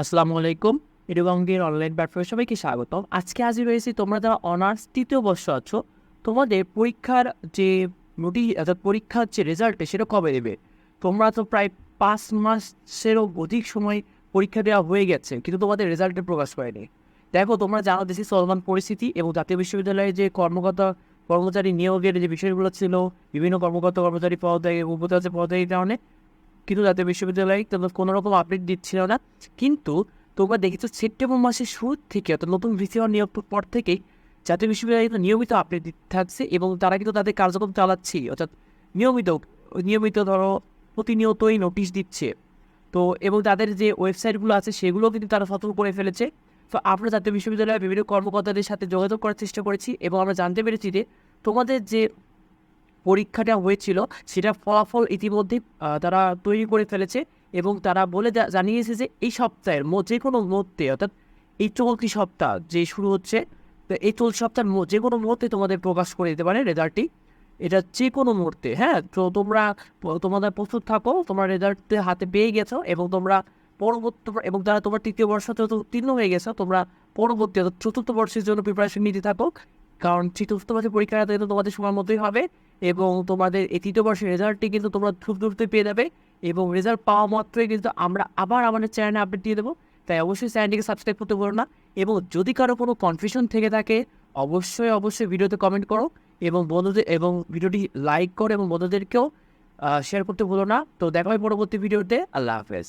আসসালামু আলাইকুম এডুবঙ্গের অনলাইন প্ল্যাটফর্মে সবাইকে স্বাগতম। আজকে হাজির হয়েছি তোমরা যারা অনার্স তৃতীয় বর্ষ আছো, তোমাদের পরীক্ষার যে নোটি অর্থাৎ পরীক্ষার যে রেজাল্টে সেটা কবে দেবে? তোমরা তো প্রায় পাঁচ মাসেরও অধিক সময় পরীক্ষা দেওয়া হয়ে গেছে, কিন্তু তোমাদের রেজাল্টে প্রকাশ পায়নি দেখো, তোমরা জানো দেশে চলমান পরিস্থিতি এবং জাতীয় বিশ্ববিদ্যালয়ে যে কর্মকর্তা কর্মচারী নিয়োগের যে বিষয়গুলো ছিল, বিভিন্ন কর্মকর্তা কর্মচারী পদে উপদাসের পদের কারণে কিন্তু জাতীয় বিশ্ববিদ্যালয় তোমার কোনো রকম আপডেট দিচ্ছিল না। কিন্তু তোমরা দেখেছ সেপ্টেম্বর মাসের শুরু থেকে, অর্থাৎ নতুন ভিসিআর নিয়োগ পর থেকেই জাতীয় বিশ্ববিদ্যালয় কিন্তু নিয়মিত আপডেট দিতে থাকছে এবং তারা কিন্তু তাদের কার্যক্রম চালাচ্ছেই অর্থাৎ নিয়মিত নিয়মিত ধরো প্রতিনিয়তই নোটিশ দিচ্ছে। তো এবং তাদের যে ওয়েবসাইটগুলো আছে, সেগুলোও কিন্তু তারা সতর্ক করে ফেলেছে। তো আমরা জাতীয় বিশ্ববিদ্যালয়ের বিভিন্ন কর্মকর্তাদের সাথে যোগাযোগ করার চেষ্টা করেছি এবং আমরা জানতে পেরেছি যে তোমাদের যে পরীক্ষাটা হয়েছিল সেটা ফলাফল ইতিমধ্যেই আহ, তারা তৈরি করে ফেলেছে এবং তারা বলে জানিয়েছে যে এই সপ্তাহের যে কোনো মুহূর্তে অর্থাৎ এই চলতি সপ্তাহ যে শুরু হচ্ছে এই চলতি সপ্তাহের যে কোনো মুহূর্তে তোমাদের প্রকাশ করে দিতে পারে রেজাল্টটি। এটা যে কোনো মুহূর্তে হ্যাঁ? তো তোমরা তোমাদের প্রস্তুত থাকো তোমরা রেজাল্ট হাতে পেয়ে গেছো এবং তোমরা পরবর্তী এবং তারা তোমার তৃতীয় বর্ষ উত্তীর্ণ হয়ে গেছো তোমরা পরবর্তী চতুর্থ বর্ষের জন্য প্রিপারেশন নিতে থাকো। কারণ চতুর্থ বর্ষের পরীক্ষাটা কিন্তু তোমাদের সময় মতোই হবে এবং তোমাদের এই তৃতীয় বর্ষের রেজাল্টটি কিন্তু তোমরা খুব দ্রুত পেয়ে যাবে এবং রেজাল্ট পাওয়া মাত্রই কিন্তু আমরা আবার আমাদের চ্যানেলে আপডেট দিয়ে দেবো। তাই অবশ্যই চ্যানেলটিকে সাবস্ক্রাইব করতে পারো না এবং যদি কারও কোনো কনফিউশন থেকে থাকে, অবশ্যই অবশ্যই ভিডিওতে কমেন্ট করো এবং বন্ধুদের এবং ভিডিওটি লাইক করো এবং বন্ধুদেরকেও শেয়ার করতে ভুলো না। তো দেখা হয় পরবর্তী ভিডিওতে। আল্লাহ হাফেজ।